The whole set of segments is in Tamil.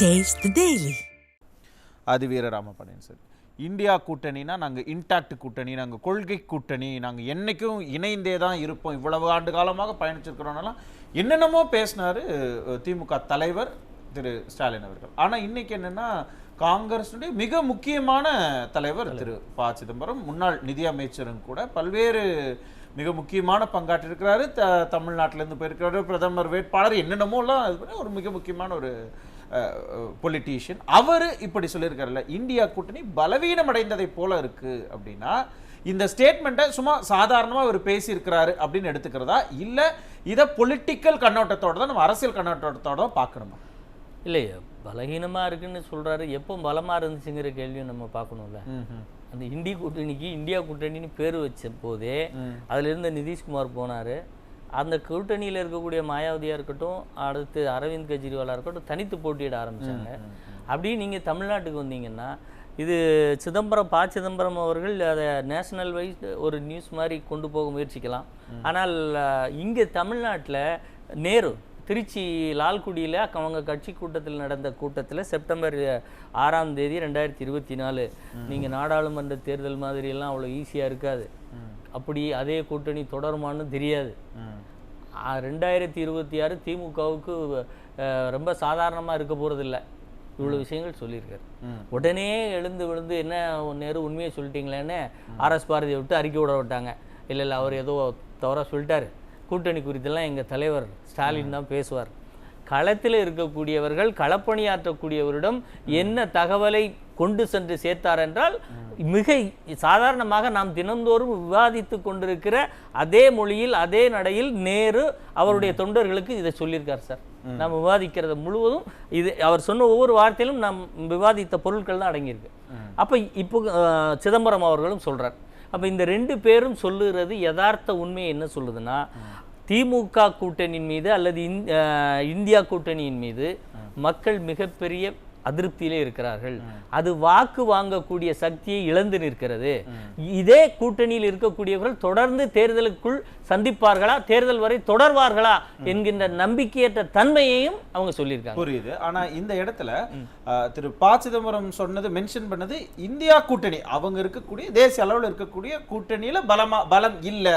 Taste the Daily. அது வீர ராமபாண்டியன் சார். இந்தியா கூட்டணினா நாங்கள் இன்டாக்ட் கூட்டணி நாங்கள் கொள்கை கூட்டணி நாங்கள் என்னைக்கும் இணைந்தே தான் இருப்போம். இவ்வளவு ஆண்டு காலமாக பயணிச்சிருக்கிறோம்னாலாம் என்னென்னமோ பேசினாரு திமுக தலைவர் திரு ஸ்டாலின் அவர்கள். ஆனால் இன்னைக்கு என்னன்னா காங்கிரஸுடைய மிக முக்கியமான தலைவர் திரு ப. சிதம்பரம் முன்னாள் நிதியமைச்சரும் கூட பல்வேறு மிக முக்கியமான பங்காற்றிருக்கிறாரு. த தமிழ்நாட்டிலேருந்து போயிருக்கிறாரு. பிரதமர் வேட்பாளர் என்னென்னமோலாம் இது பண்ணி ஒரு மிக முக்கியமான ஒரு பொலிட்டீஷியன் அவர் இப்படி சொல்லியிருக்காருல்ல இந்தியா கூட்டணி பலவீனம் அடைந்ததை போல இருக்கு அப்படின்னா இந்த ஸ்டேட்மெண்ட்டை சும்மா சாதாரணமாக அவர் பேசியிருக்கிறாரு அப்படின்னு எடுத்துக்கிறதா? இல்லை இதை பொலிட்டிக்கல் கண்ணோட்டத்தோட தான் நம்ம அரசியல் கண்ணோட்டத்தோட பார்க்கணுமா? இல்லை பலகீனமாக இருக்குன்னு சொல்கிறாரு எப்போ பலமாக இருந்துச்சுங்கிற கேள்வியும் நம்ம பார்க்கணும்ல. அந்த இந்திய கூட்டணிக்கு இந்தியா கூட்டணின்னு பேர் வச்ச போதே அதுல இருந்த நிதிஷ்குமார் போனார். அந்த கூட்டணியில் இருக்கக்கூடிய மாயாவதியாக இருக்கட்டும் அடுத்து அரவிந்த் கெஜ்ரிவாலாக இருக்கட்டும் தனித்து போட்டியிட ஆரம்பிச்சாங்க. அப்படியே நீங்கள் தமிழ்நாட்டுக்கு வந்தீங்கன்னா இது சிதம்பரம் ப சிதம்பரம் அவர்கள் அதை நேஷனல் வைஸ் ஒரு நியூஸ் மாதிரி கொண்டு போக முயற்சிக்கலாம். ஆனால் இங்கே தமிழ்நாட்டில் நேரு திருச்சி லால்குடியில் அவங்க கட்சி கூட்டத்தில் நடந்த கூட்டத்தில் செப்டம்பர் ஆறாம் தேதி ரெண்டாயிரத்தி இருபத்தி நாலு. நீங்கள் நாடாளுமன்ற தேர்தல் மாதிரியெல்லாம் அவ்வளோ ஈஸியாக இருக்காது. அப்படி அதே கூட்டணி தொடருமான்னு தெரியாது. ரெண்டாயிரத்தி இருபத்தி ஆறு திமுகவுக்கு ரொம்ப சாதாரணமாக இருக்க போகிறதில்ல இவ்வளோ விஷயங்கள் சொல்லியிருக்காரு. உடனே எழுந்து விழுந்து என்ன நேரு உண்மையை சொல்லிட்டீங்களேன்னு ஆர்எஸ் பாரதியை விட்டு அறிக்கை விட விட்டாங்க. இல்லை இல்லை அவர் ஏதோ தவறாக சொல்லிட்டாரு. கூட்டணி குறித்தெல்லாம் எங்கள் தலைவர் ஸ்டாலின் தான் பேசுவார். களத்தில் இருக்கக்கூடியவர்கள் களப்பணியாற்றக்கூடியவரிடம் என்ன தகவலை கொண்டு சென்று சேர்த்தார் என்றால் மிக சாதாரணமாக நாம் தினந்தோறும் விவாதித்து கொண்டிருக்கிற அதே மொழியில் அதே நடையில் நேரு அவருடைய தொண்டர்களுக்கு இதை சொல்லியிருக்கார் சார். நாம் விவாதிக்கிறது முழுவதும் இது அவர் சொன்ன ஒவ்வொரு வார்த்தையிலும் நாம் விவாதித்த பொருட்கள் தான் அடங்கியிருக்கு. அப்போ இப்போ சிதம்பரம் அவர்களும் சொல்கிறார் அப்போ இந்த ரெண்டு பேரும் சொல்லுகிறது யதார்த்த உண்மை என்ன சொல்லுதுன்னா திமுக கூட்டணியின் மீது அல்லது இந்தியா கூட்டணியின் மீது மக்கள் மிகப்பெரிய அதிருப்தியிலே இருக்கிறார்கள். அது வாக்கு வாங்கக்கூடிய சக்தியை இழந்து நிற்கிறது. இதே கூட்டணியில் இருக்கக்கூடியவர்கள் தொடர்ந்து தேர்தலுக்குள் சந்திப்பார்களா? தேர்தல் வரை தொடர்வார்களா? என்கின்ற நம்பிக்கையற்ற தன்மையையும் அவங்க சொல்லியிருக்காங்க. புரியுது. ஆனா இந்த இடத்துல திரு ப சிதம்பரம் சொன்னது மென்ஷன் பண்ணது இந்தியா கூட்டணி. அவங்க இருக்கக்கூடிய தேசிய அளவில் இருக்கக்கூடிய கூட்டணியில பலமா பலம் இல்ல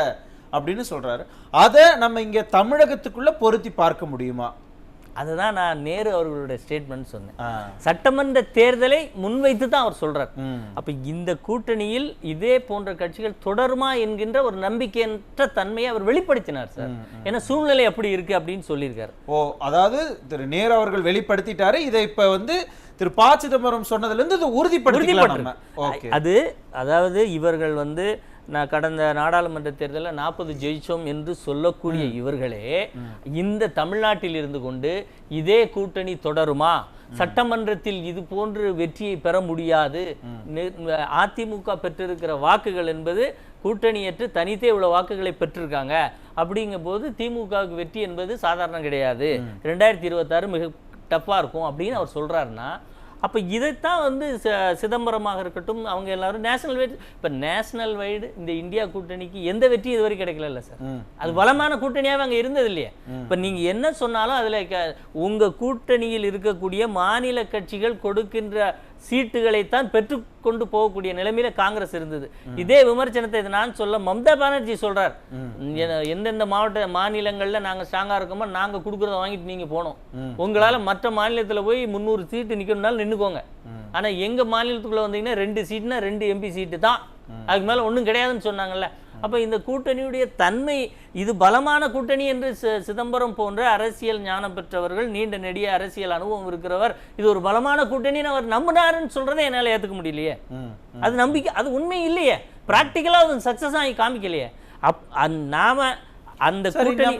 அப்படின்னு சொல்றாரு. அதை நம்ம இங்க தமிழகத்துக்குள்ள பொருத்தி பார்க்க முடியுமா? அதுதான் நான் நேரு அவர்களுடைய ஸ்டேட்மெண்ட் சொன்னேன். சட்டமன்ற தேர்தலை முன்வைத்து தான் அவர் சொல்றார். அப்ப இந்த கூட்டணியில் இதே போன்ற கட்சிகள் தொடருமா என்கின்ற ஒரு நம்பிக்கையற்ற தன்மையை அவர் வெளிப்படுத்தினார் சார். ஏன்னா சூழ்நிலை அப்படி இருக்கு அப்படின்னு சொல்லியிருக்காரு. ஓ அதாவது திரு நேரு அவர்கள் வெளிப்படுத்திட்டாரு. இதை இப்ப வந்து திரு ப சிதம்பரம் சொன்னதுல இருந்து இது ஓகே. அது அதாவது இவர்கள் வந்து நான் கடந்த நாடாளுமன்ற தேர்தலில் நாற்பது ஜெயிச்சோம் என்று சொல்லக்கூடிய இவர்களே இந்த தமிழ்நாட்டில் இருந்து கொண்டு இதே கூட்டணி தொடருமா? சட்டமன்றத்தில் இது போன்று வெற்றியை பெற முடியாது. அதிமுக பெற்றிருக்கிற வாக்குகள் என்பது கூட்டணியற்று தனித்தே இவ்வளவு வாக்குகளை பெற்றிருக்காங்க. அப்படிங்கும்போது திமுகவுக்கு வெற்றி என்பது சாதாரணம் கிடையாது. ரெண்டாயிரத்தி இருபத்தாறு மிக டஃப்பாக இருக்கும் அப்படின்னு அவர் சொல்றாருன்னா அப்போ இதைத்தான் வந்து சிதம்பரமாக இருக்கட்டும் அவங்க எல்லாரும் நேஷனல் வைடு இப்போ நேஷனல் வைடு இந்த இந்தியா கூட்டணிக்கு எந்த வெற்றியும் இதுவரை கிடைக்கல சார். அது பலமான கூட்டணியாகவே அங்கே இருந்தது இல்லையே. இப்போ நீங்கள் என்ன சொன்னாலும் அதில் உங்கள் கூட்டணியில் இருக்கக்கூடிய மாநில கட்சிகள் கொடுக்கின்ற சீட்டுகளைத்தான் பெற்றுக்கொண்டு போகக்கூடிய நிலைமையில காங்கிரஸ் இருந்தது. இதே விமர்சனத்தை இது நான் சொல்ல மம்தா பானர்ஜி சொல்றார். எந்தெந்த மாவட்ட மாநிலங்கள்ல நாங்க ஸ்ட்ராங்கா இருக்கோமோ நாங்க கொடுக்கறத வாங்கிட்டு நீங்க போனோம் உங்களால மற்ற மாநிலத்துல போய் முந்நூறு சீட்டு நிக்கணும்னாலும் நின்னுக்கோங்க. ஆனா எங்க மாநிலத்துக்குள்ள வந்தீங்கன்னா ரெண்டு சீட்னா ரெண்டு எம்பி சீட்டு தான். அதுக்கு மேல ஒண்ணும் கிடையாதுன்னு சொன்னாங்கல்ல. அப்ப இந்த கூட்டணியுடைய தன்மை இது பலமான கூட்டணி என்று சிதம்பரம் போன்ற அரசியல் ஞானம் பெற்றவர்கள் நீண்ட நெடிய அரசியல் அனுபவம் இருக்கிறவர் இது ஒரு பலமான கூட்டணின்னு அவர் நம்பினாருன்னு சொல்றதை என்னால ஏத்துக்க முடியலையே. அது நம்பிக்கை அது உண்மை இல்லையே. பிராக்டிக்கலா அது சக்சஸ் ஆகி காமிக்கலையே. அப் அந்த- நாம அந்த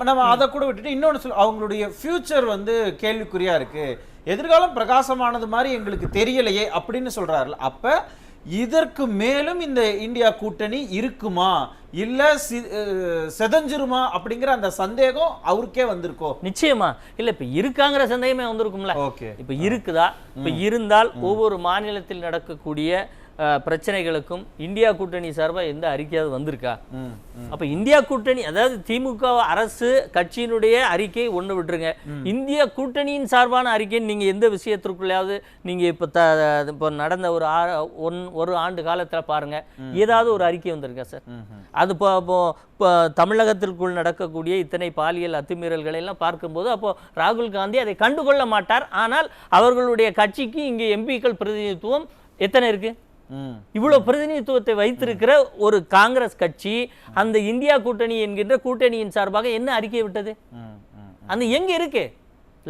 நம்ம- அதை கூட விட்டுட்டு இன்னொன்னு சொல்ல அவங்களுடைய ஃபியூச்சர் வந்து கேள்விக்குறியா இருக்கு. எதிர்காலம் பிரகாசமானது மாதிரி எங்களுக்கு தெரியலையே அப்படின்னு சொல்றாருல. அப்ப இதற்கு மேலும் இந்த இந்தியா கூட்டணி இருக்குமா? இல்ல செதஞ்சிருமா? அப்படிங்கிற அந்த சந்தேகம் அவருக்கே வந்திருக்கோ? நிச்சயமா. இல்ல இப்ப இருக்காங்கிற சந்தேகமே வந்திருக்கும்ல. ஓகே. இப்ப இருக்குதா? இப்ப இருந்தால் ஒவ்வொரு மாநிலத்தில் நடக்கக்கூடிய பிரச்சனைகளுக்கும் இந்தியா கூட்டணி சார்பாக எந்த அறிக்கையாவது வந்திருக்கா. அப்ப இந்தியா கூட்டணி அதாவது திமுக அரசு கட்சியினுடைய அறிக்கை ஒண்ணு விட்டுருங்க. இந்திய கூட்டணியின் சார்பான அறிக்கைன்னு நீங்க எந்த விஷயத்திற்குள்ளையாவது நீங்க இப்ப த இப்போ நடந்த ஒரு ஆ- ஒன் ஒரு ஆண்டு காலத்துல பாருங்க. ஏதாவது ஒரு அறிக்கை வந்திருக்கா சார்? அது இப்போ இப்போ இப்போ தமிழகத்திற்குள் நடக்கக்கூடிய இத்தனை பாலியல் அத்துமீறல்களை எல்லாம் பார்க்கும்போது அப்போ ராகுல் காந்தி அதை கண்டுகொள்ள மாட்டார். ஆனால் அவர்களுடைய கட்சிக்கு இங்கே எம்பிக்கள் பிரதிநிதித்துவம் எத்தனை இருக்கு? ம். இவ்வளவு பிரதிநிதித்துவத்தை வைத்திருக்கிற ஒரு காங்கிரஸ் கட்சி அந்த இந்தியா கூட்டணி என்கின்ற கூட்டணியின் சார்பாக என்ன அறிக்கை விட்டது. அந்த எங்க இருக்கு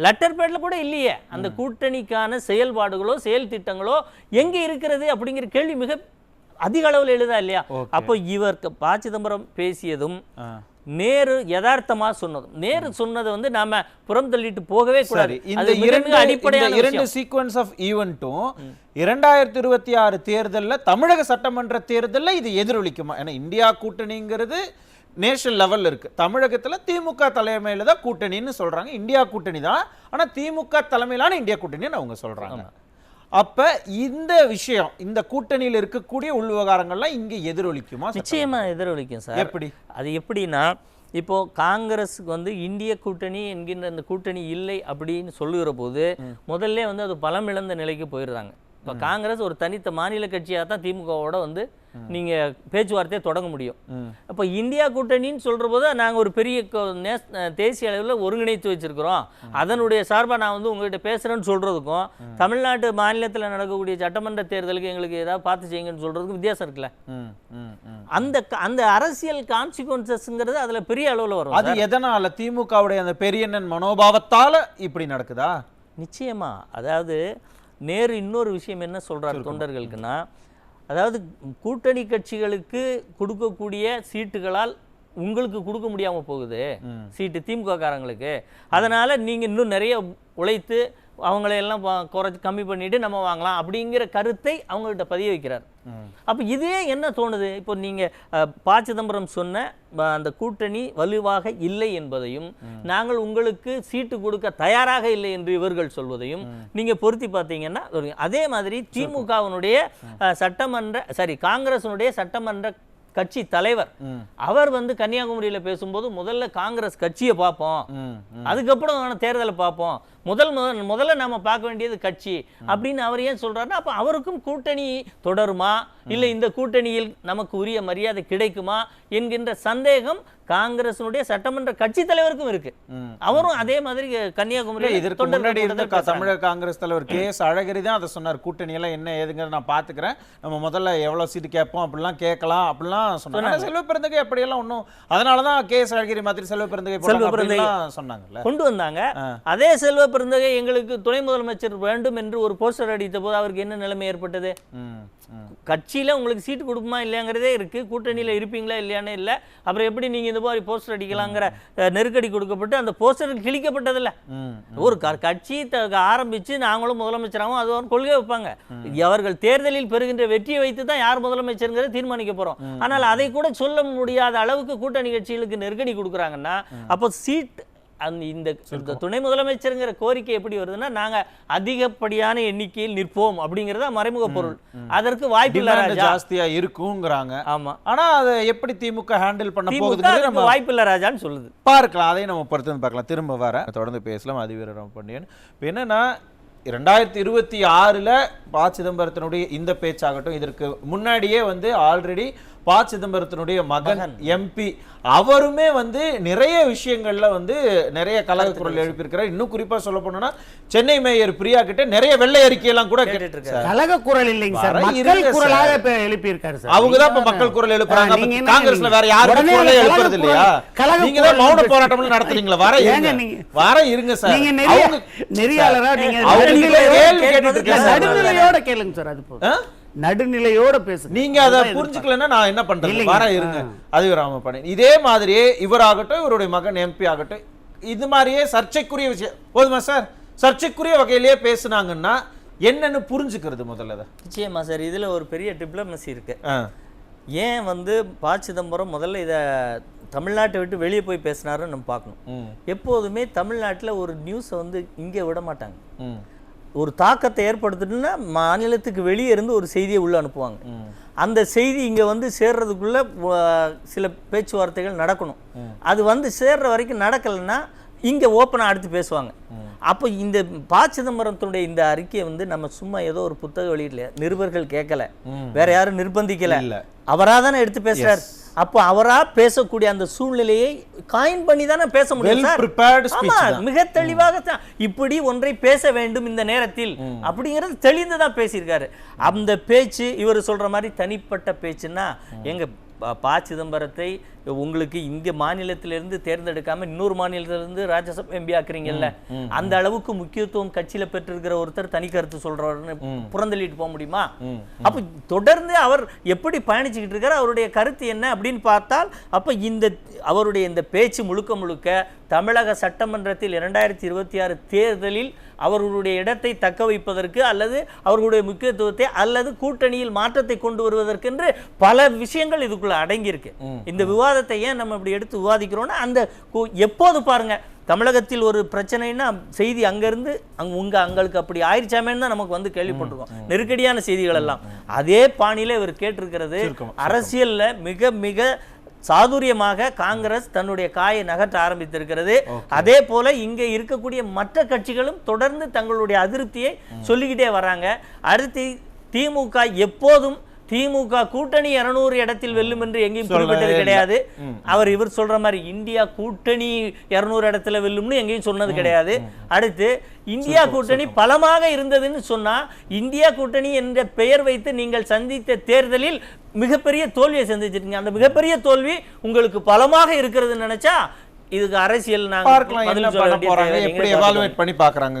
லெட்டர் பேட்ல கூட இல்லையே அந்த கூட்டணிக்கான செயல்பாடுகளோ செயல் திட்டங்களோ எங்க இருக்கிறது அப்படிங்கிற கேள்வி மிக அதிக அளவில் எழுதா இல்லையா. அப்போ இவர் ப சிதம்பரம் பேசியதும். நேரு யதார்த்தமா சொன்னதும். நேரு சொன்னதை வந்து நாம புறம் தள்ளிட்டு போகவே கூடாது. இந்த இரண்டு அடிப்படையான இரண்டு. சீக்வன்ஸ் ஆஃப் ஈவெண்ட்டும் இரண்டாயிரத்தி இருபத்தி ஆறு தேர்தல்ல தமிழக சட்டமன்ற தேர்தல்ல இது எதிரொலிக்குமா? ஏன்னா இந்தியா கூட்டணிங்கிறது நேஷனல் லெவல்ல இருக்கு. தமிழகத்துல திமுக தலைமையில தான் கூட்டணின்னு சொல்றாங்க. இந்தியா கூட்டணி தான். ஆனா திமுக தலைமையிலான இந்தியா கூட்டணின்னு அவங்க சொல்றாங்க. அப்ப இந்த விஷயம் இந்த கூட்டணியில் இருக்கக்கூடிய உள் விவகாரங்கள்லாம் இங்க எதிரொலிக்குமா சட்டமன்ற- நிச்சயமா எதிரொலிக்கும் சார். எப்படி? அது எப்படின்னா இப்போ காங்கிரஸுக்கு வந்து இந்திய கூட்டணி என்கின்ற அந்த கூட்டணி இல்லை அப்படின்னு சொல்லுகிற போது முதல்ல வந்து அது பலம் இழந்த நிலைக்கு போயிடுறாங்க. இப்போ காங்கிரஸ் ஒரு தனித்த மாநில கட்சியாக தான் திமுகவோட வந்து நீங்க பேச்சுவார்த்தையை தொடங்க முடியும். அப்போ இந்தியா கூட்டணின்னு சொல்ற போது நாங்க ஒரு பெரிய தேசிய அளவில் ஒருங்கிணைத்து வச்சிருக்கிறோம். அதனுடைய சார்பா நான் வந்து உங்ககிட்ட பேசுறேன்னு சொல்றதுக்கும் தமிழ்நாட்டு மாநிலத்தில் நடக்கக்கூடிய சட்டமன்ற தேர்தலுக்கு எங்களுக்கு ஏதாவது பார்த்து செய்யுங்கன்னு சொல்றதுக்கும் வித்தியாசம் இருக்குல்ல. அந்த அந்த அரசியல் கான்சிக்வன்சஸ்ங்கிறது அதுல பெரிய அளவுல வரும் அது எதனால? திமுகவுடைய அந்த பெரியண்ணன் மனோபாவத்தால இப்படி நடக்குதா? நிச்சயமா. அதாவது நேரு இன்னொரு விஷயம் என்ன சொல்றாரு தொண்டர்களுக்குன்னா அதாவது கூட்டணி கட்சிகளுக்கு கொடுக்கக்கூடிய சீட்டுகளால் உங்களுக்கு கொடுக்க முடியாம போகுது. சீட்டு திமுக காரங்களுக்கு அதனால நீங்க இன்னும் நிறைய உழைத்து அவங்களை எல்லாம் ப- குறைச்சு கம்மி பண்ணிட்டு நம்ம வாங்கலாம் அப்படிங்கிற கருத்தை அவங்கள்ட்ட பதிய வைக்கிறார். அப்ப இதே என்ன தோணுது? இப்போ நீங்க அஹ், ப சிதம்பரம் சொன்ன அந்த கூட்டணி வலுவாக இல்லை என்பதையும் நாங்கள் உங்களுக்கு சீட்டு கொடுக்க தயாராக இல்லை என்று இவர்கள் சொல்வதையும் நீங்க பொருத்தி பார்த்தீங்கன்னா அதே மாதிரி திமுகவினுடைய சட்டமன்ற சாரி காங்கிரசினுடைய சட்டமன்ற கட்சி தலைவர் அவர் வந்து கன்னியாகுமரியில பேசும்போது முதல்ல காங்கிரஸ் கட்சியை பார்ப்போம். அதுக்கப்புறம் தேர்தலை பார்ப்போம். முதல் முதல் முதல்ல நாம பார்க்க வேண்டியது கட்சி அப்படின்னு அவர் ஏன் சொல்றாருன்னா அப்ப அவருக்கும் கூட்டணி தொடருமா? இல்லை இந்த கூட்டணியில் நமக்கு உரிய மரியாதை கிடைக்குமா? என்கின்ற சந்தேகம் காங்கிரசினுடைய சட்டமன்ற கட்சி தலைவருக்கும் இருக்கு. அவரும் அதே மாதிரி கன்னியாகுமரி இல்ல, இதற்கு முன்னாடி இருந்த க- தமிழக காங்கிரஸ் தலைவர் கே எஸ் அழகிரி தான் அதை சொன்னார். கூட்டணி எல்லாம் என்ன ஏதுங்கிறத நான் பாத்துக்கிறேன் நம்ம முதல்ல எவ்வளவு சீட்டு கேட்போம் அப்படிலாம் கேட்கலாம் அப்படிலாம் சொன்னாங்க. செல்வ பெருந்தகை அப்படியெல்லாம் ஒன்றும் அதனாலதான் கே எஸ் அழகிரி மாதிரி செல்வ. அப்படின்லாம் சொன்னாங்கல்ல. கொண்டு வந்தாங்க. அதே செல்வ பெருந்தகை எங்களுக்கு துணை முதலமைச்சர் வேண்டும் என்று ஒரு போஸ்டர் அடித்த போது அவருக்கு என்ன நிலைமை ஏற்பட்டது. கட்சியில உங்களுக்கு சீட்டு கொடுக்குமா இல்லையாங்கிறதே இருக்கு. கூட்டணியில இருப்பீங்களா இல்லையானே இல்ல. அப்புறம் எப்படி நீங்க இந்த மாதிரி போஸ்டர் அடிக்கலாங்கிற நெருக்கடி கொடுக்கப்பட்டு அந்த போஸ்டர் கிழிக்கப்பட்டதில்ல. ஒரு கட்சி ஆரம்பிச்சு நாங்களும் முதலமைச்சராகவும் அது ஒரு கொள்கை வைப்பாங்க. அவர்கள் தேர்தலில் பெறுகின்ற வெற்றியை வைத்து தான் யார் முதலமைச்சருங்கிறத தீர்மானிக்க போறோம். ஆனால் அதை கூட சொல்ல முடியாத அளவுக்கு கூட்டணி கட்சிகளுக்கு நெருக்கடி கொடுக்குறாங்கன்னா அப்போ சீட் அந்த இந்த துணை முதலமைச்சருங்கிற கோரிக்கை எப்படி வருதுன்னா நாங்க அதிகப்படியான எண்ணிக்கையில் நிற்போம் அப்படிங்கறத மறைமுக பொருள். அதற்கு வாய்ப்பு இல்ல ராஜா. ஜாஸ்தியா இருக்குங்கிறாங்க. ஆமா. ஆனா அதை எப்படி திமுக ஹேண்டில் பண்ண அதுக்கு நம்ம வாய்ப்பு இல்ல ராஜான்னு சொல்லுது. பார்க்கலாம். அதையும் நம்ம பொறுத்து வந்து பார்க்கலாம். திரும்ப வர தொடர்ந்து பேசலாம். அதிவீரம் பண்ணியன். இப்போ என்னன்னா ரெண்டாயிரத்தி இருபத்தி ஆறுல ப சிதம்பரத்தினுடைய இந்த பேச்சாகட்டும் இதற்கு முன்னாடியே வந்து ஆல்ரெடி ப சிதம்பரத்தினுடைய மகன் எம்பி அவருமே வந்து நிறைய விஷயங்கள்ல வந்து நிறைய கலக குரல் எழுப்பியிருக்கிறார். இன்னும் குறிப்பா சொல்ல போனோம்னா சென்னை மேயர் பிரியா கிட்ட நிறைய வெள்ளை அறிக்கையெல்லாம் கூட கேட்டுட்டு இருக்காரு. கலக குரல் இல்லைங்க சார். மக்கள். குரலாக இப்ப எழுப்பியிருக்காரு சார். அவங்க தான் இப்ப மக்கள் குரல் எழுப்புறாங்க. காங்கிரஸ்ல வேற யாருமே குரலே எழுப்புறது இல்லையா? நீங்க தான் மௌன. போராட்டம் நடத்துறீங்களா? வர இருங்க. நீங்க- வர இருங்க சார். நீங்க நெறியாளரா நீங்க கேள்வி கேட்டுட்டு இருக்காங்க. நடுநிலையோட கேளுங்க சார் அது? போதும். நடுநிலையோட பேசுங்க நீங்க அதை புரிஞ்சுக்கலன்னா நான் என்ன பண்றது? இல்லைங்க. வர இருங்க. அது ராம இதே மாதிரியே இவராகட்டும் இவருடைய மகன் எம்பி ஆகட்டும் இது மாதிரியே சர்ச்சைக்குரிய விஷயம். போதுமா சார்? சர்ச்சைக்குரிய வகையிலேயே பேசுனாங்கன்னா என்னன்னு புரிஞ்சுக்கிறது முதல்ல. நிச்சயமா சார். இதுல ஒரு பெரிய டிப்ளமசி இருக்கு. ஏன் வந்து ப சிதம்பரம் முதல்ல இதை தமிழ்நாட்டை விட்டு வெளியே போய் பேசினாருன்னு நம்ம பார்க்கணும். எப்போதுமே தமிழ்நாட்டில் ஒரு நியூஸை வந்து இங்கே விட மாட்டாங்க. ஒரு தாக்கத்தை ஏற்படுத்திட்டுன்னா மாநிலத்துக்கு வெளியே இருந்து ஒரு செய்தியை உள்ள அனுப்புவாங்க. அந்த செய்தி இங்க வந்து சேர்றதுக்குள்ள சில பேச்சுவார்த்தைகள் நடக்கணும். அது வந்து சேர்ற வரைக்கும் நடக்கலைன்னா இங்க ஓப்பனாக அடுத்து பேசுவாங்க. அப்போ இந்த ப சிதம்பரத்தினுடைய இந்த அறிக்கையை வந்து நம்ம சும்மா ஏதோ ஒரு புத்தக வெளியிடல நிருபர்கள் கேட்கல. வேற யாரும் நிர்பந்திக்கல. இல்ல. அவரா தானே எடுத்து பேசுறாரு. அப்போ அவரா பேசக்கூடிய அந்த சூழ்நிலையை காயின் பண்ணி தானே பேச முடியும். மிக தெளிவாக இப்படி ஒன்றை பேச வேண்டும் இந்த நேரத்தில். அப்படிங்கிறது தெளிந்து தான் பேசியிருக்காரு. அந்த பேச்சு இவர் சொல்ற மாதிரி தனிப்பட்ட பேச்சுன்னா எங்க ப சிதம்பரத்தை உங்களுக்கு இந்திய மாநிலத்திலிருந்து தேர்ந்தெடுக்காம இன்னொரு மாநிலத்திலிருந்து ராஜ்யசபா எம்பி ஆக்குறீங்கல்ல? அந்த அளவுக்கு முக்கியத்துவம் கட்சியில பெற்றிருக்கிற ஒருத்தர் தனி கருத்து சொல்றவர்னு புறந்தள்ளிட்டு போக முடியுமா? அப்ப தொடர்ந்து அவர் எப்படி பயணிச்சுக்கிட்டு இருக்காரு அவருடைய கருத்து என்ன அப்படின்னு பார்த்தால் அப்ப இந்த அவருடைய இந்த பேச்சு முழுக்க முழுக்க தமிழக சட்டமன்றத்தில் இரண்டாயிரத்தி இருபத்தி ஆறு தேர்தலில் அவர்களுடைய இடத்தை தக்க வைப்பதற்கு அல்லது அவர்களுடைய முக்கியத்துவத்தை அல்லது கூட்டணியில் மாற்றத்தை கொண்டு வருவதற்கென்று பல விஷயங்கள் இதுக்குள்ள அடங்கியிருக்கு. இந்த விவாதத்தை ஏன் நம்ம இப்படி எடுத்து விவாதிக்கிறோம்னா அந்த எப்போது பாருங்க தமிழகத்தில் ஒரு பிரச்சனைன்னா செய்தி அங்கிருந்து அங்க உங்க அங்களுக்கு அப்படி ஆயிடுச்சாமேன்னு தான் நமக்கு வந்து கேள்விப்பட்டிருக்கோம். நெருக்கடியான செய்திகள் எல்லாம் அதே பாணியில இவர் கேட்டிருக்கிறது அரசியல்ல மிக மிக சாதுரியமாக காங்கிரஸ் தன்னுடைய காயை நகர்த்த ஆரம்பித்திருக்கிறது. அதே போல இங்க இருக்கக்கூடிய மற்ற கட்சிகளும் தொடர்ந்து தங்களுடைய அதிருப்தியை சொல்லிக்கிட்டே வராங்க. அடுத்து திமுக எப்போதும் திமுக கூட்டணி 200 இடத்தில் வெல்லும் என்று எங்கேயும் குறிப்பிட்டது. கிடையாது. அவர் இவர் சொல்ற மாதிரி இந்தியா கூட்டணி 200 இடத்துல வெல்லும்னு எங்கேயும் சொன்னது கிடையாது. அடுத்து இந்தியா கூட்டணி பலமாக இருந்ததுன்னு சொன்னா இந்தியா கூட்டணி என்ற பெயர் வைத்து நீங்கள் சந்தித்த தேர்தலில் மிகப்பெரிய தோல்வியை சந்திச்சிருக்கீங்க. அந்த மிகப்பெரிய தோல்வி உங்களுக்கு பலமாக இருக்கிறதுன்னு நினைச்சா இதுக்கு அரசியல் நாங்க பார்க்கலாம் எப்படி நீங்களே. எவாலுவேட் பண்ணி பார்க்கலாம்.